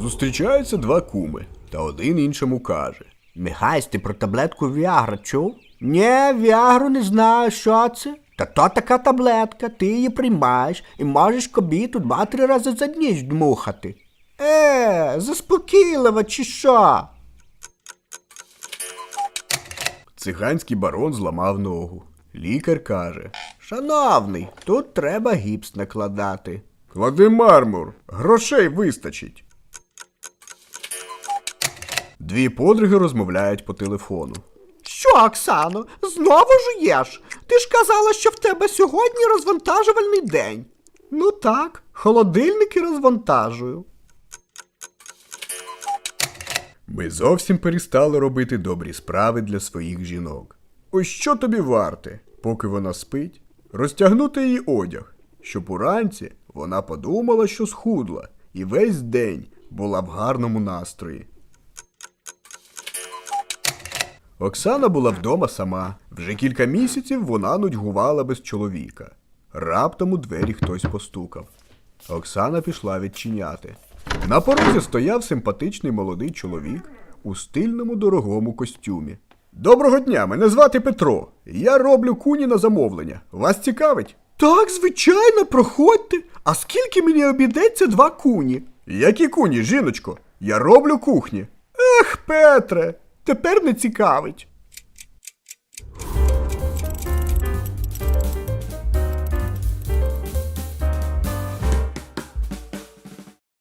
Зустрічаються два куми, та один іншому каже. Михась, ти про таблетку Віагра чув? Ні, Віагру не знаю, що це. Та то така таблетка, ти її приймаєш і можеш кобіту два-три рази за ніч дмухати. Е, заспокійлива чи що? Циганський барон зламав ногу. Лікар каже. Шановний, тут треба гіпс накладати. Клади мармур, грошей вистачить. Дві подруги розмовляють по телефону. Що, Оксано, знову жуєш? Ти ж казала, що в тебе сьогодні розвантажувальний день. Ну так, холодильники розвантажую. Ми зовсім перестали робити добрі справи для своїх жінок. Ось що тобі варте, поки вона спить, розтягнути її одяг, щоб уранці вона подумала, що схудла, і весь день була в гарному настрої. Оксана була вдома сама. Вже кілька місяців вона нудьгувала без чоловіка. Раптом у двері хтось постукав. Оксана пішла відчиняти. На порозі стояв симпатичний молодий чоловік у стильному дорогому костюмі. Доброго дня, мене звати Петро. Я роблю куні на замовлення. Вас цікавить? Так, звичайно, проходьте. А скільки мені обійдеться два куні? Які куні, жіночко? Я роблю кухні. Ех, Петре, тепер не цікавить.